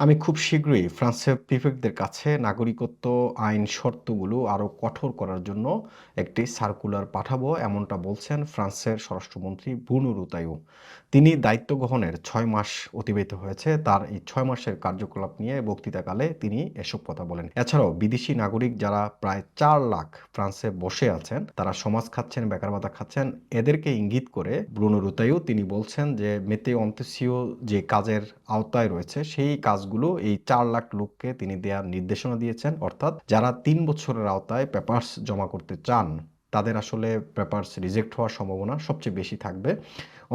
আমি খুব শীঘ্রই ফ্রান্সের প্রিফেক্টদের কাছে নাগরিকত্ব আইন শর্তগুলো আরও কঠোর করার জন্য একটি সার্কুলার পাঠাবো, এমনটা বলছেন ফ্রান্সের স্বরাষ্ট্রমন্ত্রী বুনো রুতায়ু তিনি দায়িত্ব গ্রহণের ছয় মাস অতিবাহিত হয়েছে। তার এই ছয় মাসের কার্যকলাপ নিয়ে বক্তৃতাকালে তিনি এসব কথা বলেন। এছাড়াও বিদেশি নাগরিক যারা প্রায় চার লাখ ফ্রান্সে বসে আছেন, তারা সমাজ খাচ্ছেন, বেকার ভাতা খাচ্ছেন, এদেরকে ইঙ্গিত করে ব্রুনো রুতায়ু তিনি বলছেন যে, মেতে অন্তেসীয় যে কাজের আওতায় রয়েছে, সেই কাজগুলো এই চার লাখ লোককে তিনি দেওয়ার নির্দেশনা দিয়েছেন। অর্থাৎ যারা তিন বছরের আওতায় পেপার্স জমা করতে চান তাদের আসলে পেপার্স রিজেক্ট হওয়ার সম্ভাবনা সবচেয়ে বেশি থাকবে।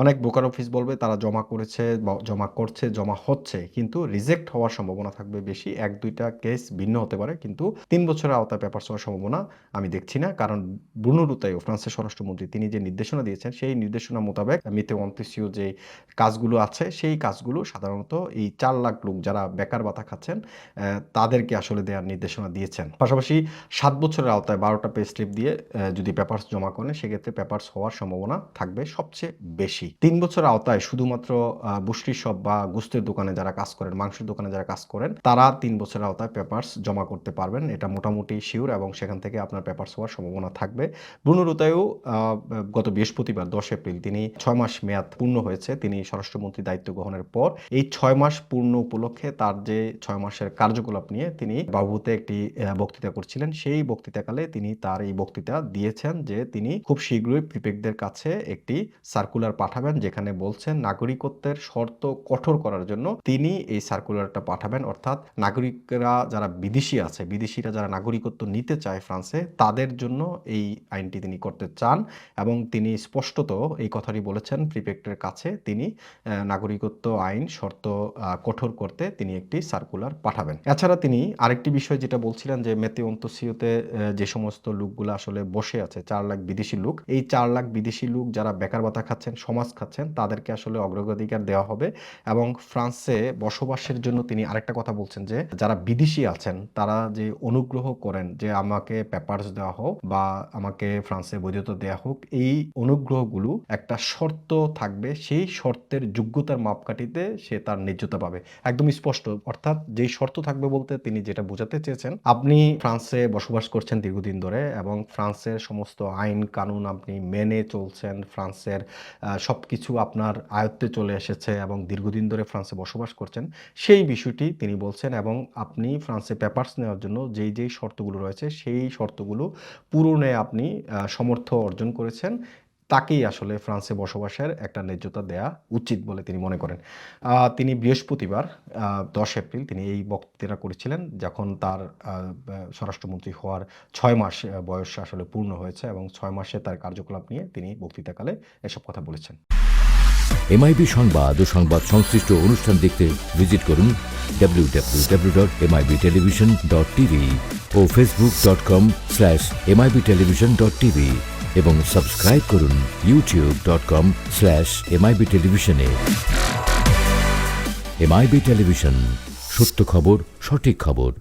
অনেক ব্রোকার অফিস বলবে তারা জমা করেছে জমা করছে জমা হচ্ছে কিন্তু রিজেক্ট হওয়ার সম্ভাবনা থাকবে বেশি। এক দুইটা কেস ভিন্ন হতে পারে কিন্তু তিন বছরের আওতায় পেপার্স হওয়ার সম্ভাবনা আমি দেখছি না। কারণ ব্রুনো রুতাইও ফ্রান্সের স্বরাষ্ট্রমন্ত্রী তিনি যে নির্দেশনা দিয়েছেন সেই নির্দেশনা মোতাবেক মিতে অন্ত্যেষীয় যে কাজগুলো আছে সেই কাজগুলো সাধারণত এই চার লাখ লোক যারা বেকার ভাতা খাচ্ছেন তাদেরকে আসলে দেওয়ার নির্দেশনা দিয়েছেন। পাশাপাশি সাত বছরের আওতায় বারোটা পে স্লিপ দিয়ে আহ, যদি পেপার্স জমা করেন সেক্ষেত্রে পেপার্স হওয়ার সম্ভাবনা থাকবে সবচেয়ে বেশি। তিন বছরের আওতায় শুধুমাত্র বুষ্টি শপ বা গুস্তের দোকানে যারা কাজ করেন মাংসের দোকানে যারা কাজ করেন তারা তিন বছরের আওতায় পেপার্স জমা করতে পারবেন। এটা মোটামুটি শিওর এবং সেখান থেকে আপনার পেপার্স হওয়ার সম্ভাবনা থাকবে। ব্রুনো রুতায়ু আহ, গত বৃহস্পতিবার দশ এপ্রিল তিনি ছয় মাস মেয়াদ পূর্ণ হয়েছে। তিনি স্বরাষ্ট্রমন্ত্রী দায়িত্ব গ্রহণের পর এই ছয় মাস পূর্ণ উপলক্ষে তার যে ছয় মাসের কার্যকলাপ নিয়ে তিনি বাবুতে একটি বক্তৃতা করছিলেন সেই বক্তৃতাকালে তিনি তার এই বক্তৃতা দিয়েছেন। যে, তিনি খুব শীঘ্রই প্রিপেকদের কাছে একটি সার্কুলার পাঠাবেন, যেখানে বলছেন নাগরিকত্বের শর্ত কঠোর করার জন্য তিনি এই সার্কুলারটা পাঠাবেন। অর্থাৎ নাগরিকরা যারা বিদেশি আছে, বিদেশিরা যারা নাগরিকত্ব নিতে চায় ফ্রান্সে, তাদের জন্য এই আইনটি তিনি করতে চান এবং তিনি স্পষ্টত এই কথাটি বলেছেন প্রিপেক্টের কাছে তিনি নাগরিকত্ব আইন শর্ত কঠোর করতে তিনি একটি সার্কুলার পাঠাবেন। এছাড়া তিনি আরেকটি বিষয় যেটা বলছিলেন যে, মেতে অন্তসিওতে যে সমস্ত লোকগুলো আসলে বসে আছে চার লাখ বিদেশি লোক। এই চার লাখ বিদেশি লোক যারা বেকার ভাতা খাচ্ছেন, সমাজ খাচ্ছেন, তাদেরকে আসলে অগ্রাধিকার দেওয়া হবে এবং ফ্রান্সে বসবাসের জন্য তিনি আরেকটা কথা বলছেন যে, যারা বিদেশি আছেন, তারা যে অনুগ্রহ করেন যে আমাকে পেপারস দেওয়া হোক বা আমাকে ফ্রান্সে বৈধতা দেওয়া হোক, এই অনুগ্রহগুলো একটা শর্ত থাকবে, সেই শর্তের যোগ্যতার মাপকাঠিতে সে তার ন্যায্যতা পাবে। একদম স্পষ্ট, অর্থাৎ যেই শর্ত থাকবে বলতে তিনি যেটা বোঝাতে চেয়েছেন, আপনি ফ্রান্সে বসবাস করছেন দীর্ঘদিন ধরে এবং ফ্রান্সের সমস্ত আইন কানুন আপনি মেনে চলছেন, ফ্রান্সের সব কিছু আপনার আয়ত্তে চলে এসেছে এবং দীর্ঘদিন ধরে ফ্রান্সে বসবাস করছেন, সেই বিষয়টি তিনি বলছেন এবং আপনি ফ্রান্সে পেপার্স নেওয়ার জন্য যেই যেই শর্তগুলো রয়েছে, সেই শর্তগুলো পূরণে আপনি সমর্থ অর্জন করেছেন তাকেই আসলে ফ্রান্সে বসবাসের একটা ন্যায্যতা দেয়া উচিত বলে তিনি মনে করেন। তিনি বৃহস্পতিবার দশ এপ্রিল তিনি এই বক্তৃতা করেছিলেন, যখন তার স্বরাষ্ট্রমন্ত্রী হওয়ার ছয় মাস বয়স আসলে পূর্ণ হয়েছে এবং ছয় মাসে তার কার্যকলাপ নিয়ে তিনি বক্তৃতাকালে এসব কথা বলেছেন। এমআইবি সংবাদ ও সংবাদ সংশ্লিষ্ট অনুষ্ঠান দেখতে ভিজিট করুন www.mibtelevision.tv ও facebook.com slash MIB television dot TV এবং সাবস্ক্রাইব করুন YouTube dot com slash MIB টেলিভিশনে এমআইবি টেলিভিশন সত্য খবর, সঠিক খবর।